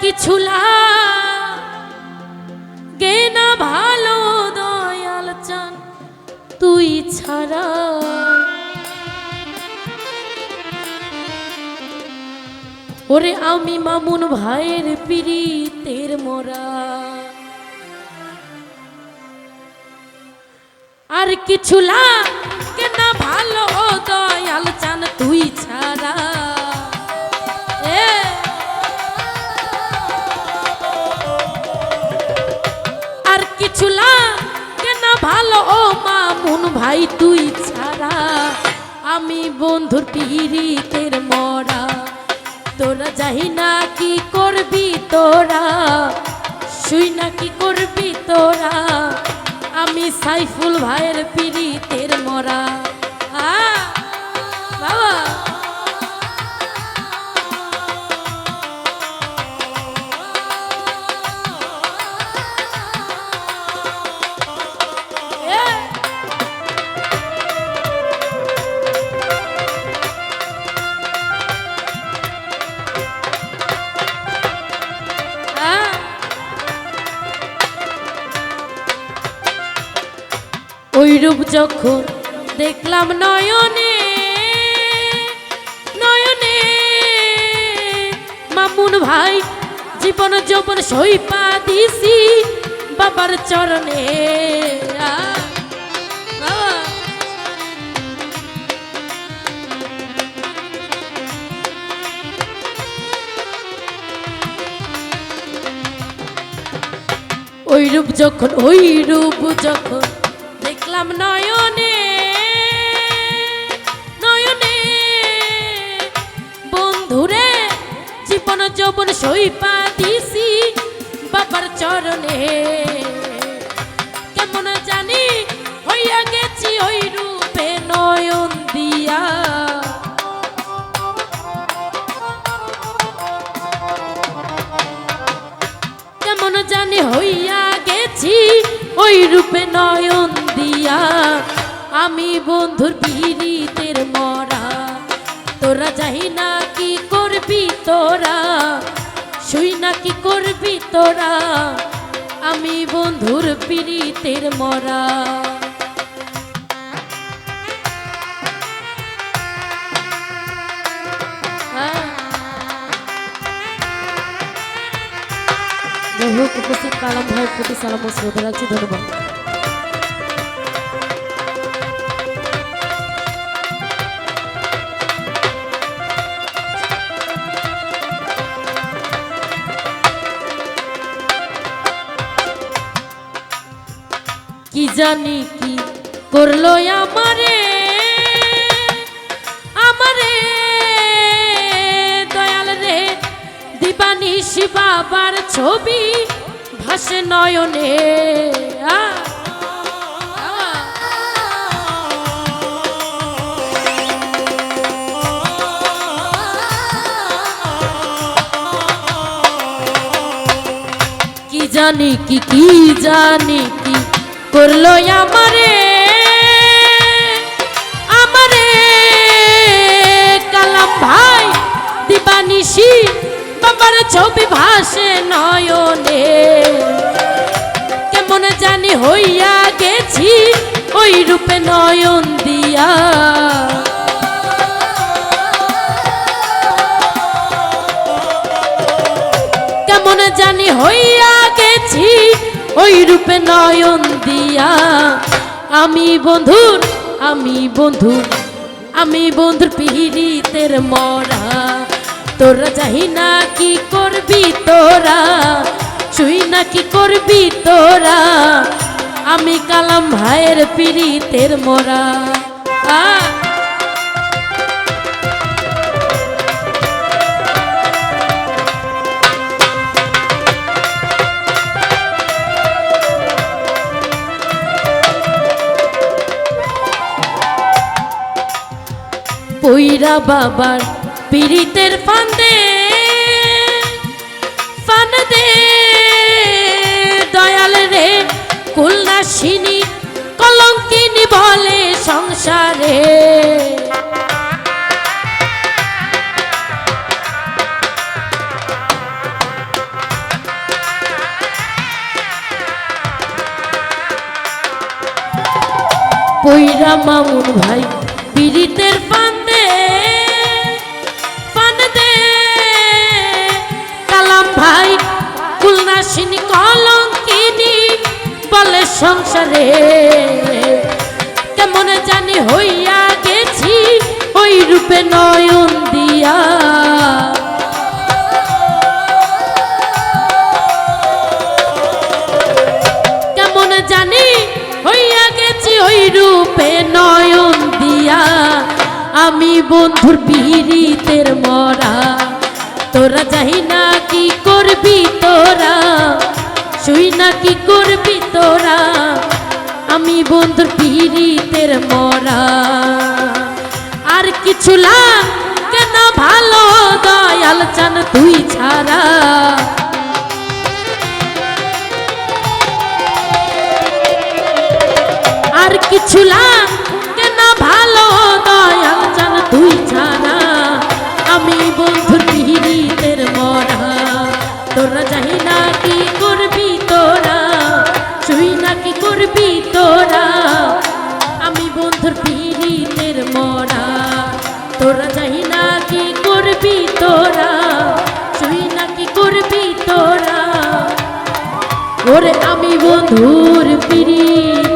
কিছু গে না ভালো, দয়াল তুই ছাড়া। ওরে আমি মামুন ভাইয়ের পিড়িতের মোরা। আর কিছু লাগে ভাই, তুই ছাড়া আমি বন্ধুর পিড়িতের মরা। তোরা যাই না কি করবি তোরা, শুই না কি করবি তোরা। আমি সাইফুল ভাইয়ের পিড়িতের মরা। বাবা! রূপ যখন দেখলাম নয়নে নয়নে, মামুন ভাই জীবন যৌবন সইপা দিছি বাবার চরণে। ওই রূপ যখন, ওই রূপ যখন দেখলাম নয়নে নয়নে। বন্ধুরে, জীবন যৌবন সইপা দিছি বাবার চরণে। কেমন জানি হইয়া গেছি ওই রূপে নয়ন দিয়া। কেমন জানি হইয়া গেছি ওই রূপে নয়ন দিয়া আমি বন্ধুর পিড়িতের মরা। তোরা যাই না কি করবি তোরা শুই না কি করবি তোরা আমি বন্ধুর পিড়িতের মরা। হোক উপস্থিত কালাম ভাইয়ের প্রতি সালাম শ্রদ্ধা রাখছি ধন্যবাদ। জানি কি করল আমারে? আমারে দয়াল রে, দিবানিশ বাবার ছবি ভাসে নয়নে। জানি কি কি জানি কি করল আমারে আমারে। কালাম ভাই, দিবানিশি, বাবার ছবি ভাসে নয়নে। কেমন জানি হইয়া গেছি, ওই রূপে নয়ন দিয়া। কেমন জানি হইয়া গেছি ওই রূপে নয়ন দিয়া। আমি বন্ধুর, আমি বন্ধু আমি বন্ধুর পিড়িতের মরা। তোরা যাই না কি করবি তোরা, শুই না কি করবি তোরা। আমি কালাম ভাইয়ের পিড়িতের মরা। আ কইরা বাবার পীড়িতের ফান্দে ফান্দে। দয়াল রে কল্যাসিনী কলঙ্কিনি বলে সংসারে। পইরা মামুন ভাই, পীড়িতের পা সংসারে। কেমন জানি হইয়া গেছি, ওই রূপে নয়ন দিয়া। কেমন জানি হইয়া গেছি, ওই রূপে নয়ন দিয়া। আমি বন্ধুর বিহিতের মরা, তোরা যাই না কি করবি তোরা? শুই না কি করবি তোরা? আমি বন্ধুর পিড়িতের মরা। আর কিছু লাগ কেন ভালো দয়াল চান তুই ছাড়া? আর কিছু লাগ ওরে আমি বন্ধুর পিড়িত